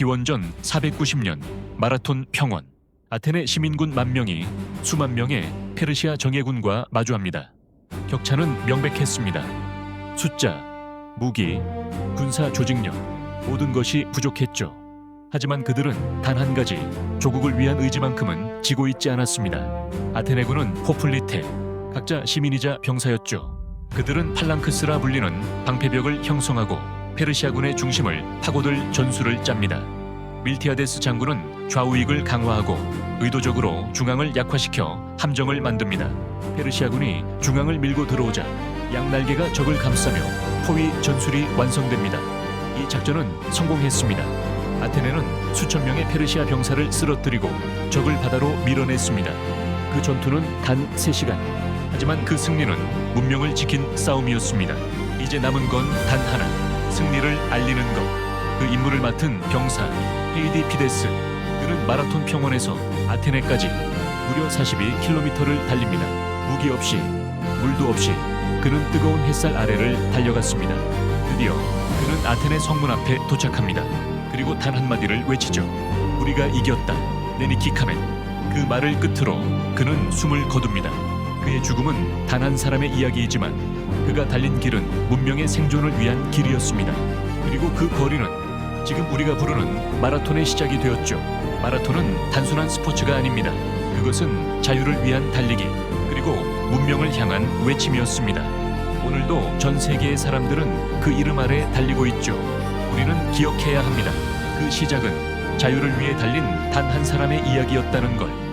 기원전 490년 마라톤 평원 아테네 시민군 만 명이 수만 명의 페르시아 정예군과 마주합니다. 격차는 명백했습니다. 숫자, 무기, 군사 조직력 모든 것이 부족했죠. 하지만 그들은 단 한 가지 조국을 위한 의지만큼은 지고 있지 않았습니다. 아테네군은 호플리테 각자 시민이자 병사였죠. 그들은 팔랑크스라 불리는 방패벽을 형성하고 페르시아군의 중심을 파고들 전술을 짭니다. 밀티아데스 장군은 좌우익을 강화하고 의도적으로 중앙을 약화시켜 함정을 만듭니다. 페르시아군이 중앙을 밀고 들어오자 양날개가 적을 감싸며 포위 전술이 완성됩니다. 이 작전은 성공했습니다. 아테네는 수천 명의 페르시아 병사를 쓰러뜨리고 적을 바다로 밀어냈습니다. 그 전투는 단 3시간. 하지만 그 승리는 문명을 지킨 싸움이었습니다. 이제 남은 건 단 하나. 승리를 알리는 것. 그 임무를 맡은 병사 헤이디 피데스. 그는 마라톤 평원에서 아테네까지 무려 42km를 달립니다. 무기 없이 물도 없이 그는 뜨거운 햇살 아래를 달려갔습니다. 드디어 그는 아테네 성문 앞에 도착합니다. 그리고 단 한마디를 외치죠. 우리가 이겼다. 네니키 카멘. 그 말을 끝으로 그는 숨을 거둡니다. 그의 죽음은 단 한 사람의 이야기이지만 그가 달린 길은 문명의 생존을 위한 길이었습니다. 그리고 그 거리는 지금 우리가 부르는 마라톤의 시작이 되었죠. 마라톤은 단순한 스포츠가 아닙니다. 그것은 자유를 위한 달리기 그리고 문명을 향한 외침이었습니다. 오늘도 전 세계의 사람들은 그 이름 아래 달리고 있죠. 우리는 기억해야 합니다. 그 시작은 자유를 위해 달린 단 한 사람의 이야기였다는 걸.